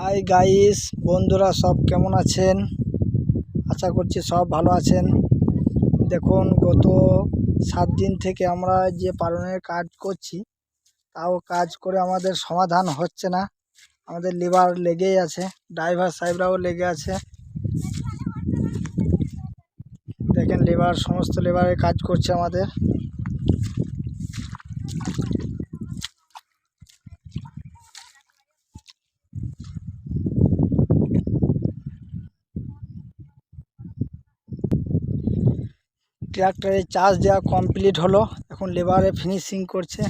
Hi guys বন্ধুরা সব কেমন আছেন? আশা করছি সব ভালো আছেন। দেখুন, গত সাত দিন থেকে আমরা যে পালনের কাজ করছি, তাও কাজ করে আমাদের সমাধান হচ্ছে না। আমাদের লেবার লেগেই আছে ড্রাইভার সাহেবরাও লেগে আছে। দেখেন লেবার সমস্ত লেবারের কাজ করছে আমাদের। ট্রাক্টরে চার্জ দেওয়া কমপ্লিট হলো। এখন লেবারে ফিনিশিং করছে।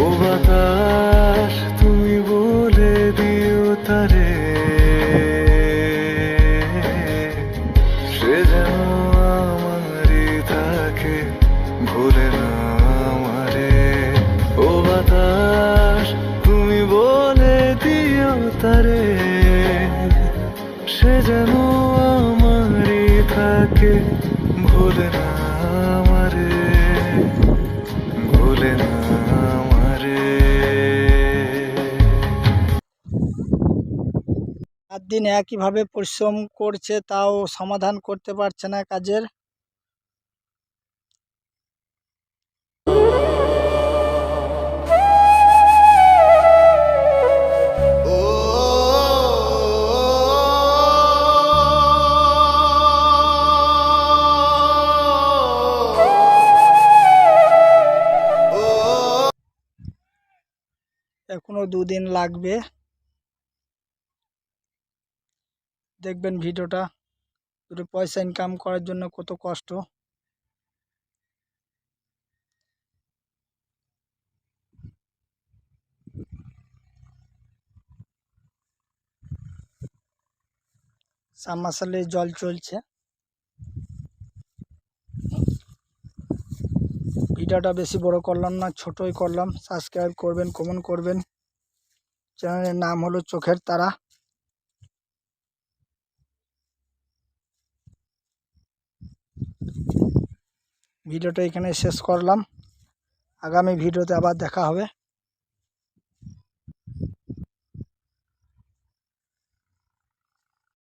ও বাতাস তুমি বলে দিও তারে। সে যেন আমারই থাকে ভুলে তারে, সে যেন আমারই থাকে। ভুলে না আমারে, ভুলে না আমারে। দিন একইভাবে পরিশ্রম করছে, তাও সমাধান করতে পারছে না কাজের। এখনও দুদিন লাগবে। দেখবেন ভিডিওটা, দুটো পয়সা ইনকাম করার জন্য কত কষ্ট। সাবমার্শালে জল চলছে। ভিডিওটা বেশি বড় করলাম না, ছোটই করলাম। সাবস্ক্রাইব করবেন কমেন্ট করবেন। চ্যানেলের নাম হলো চোখের তারা। ভিডিওটা এখানে শেষ করলাম। আগামী ভিডিওতে আবার দেখা হবে।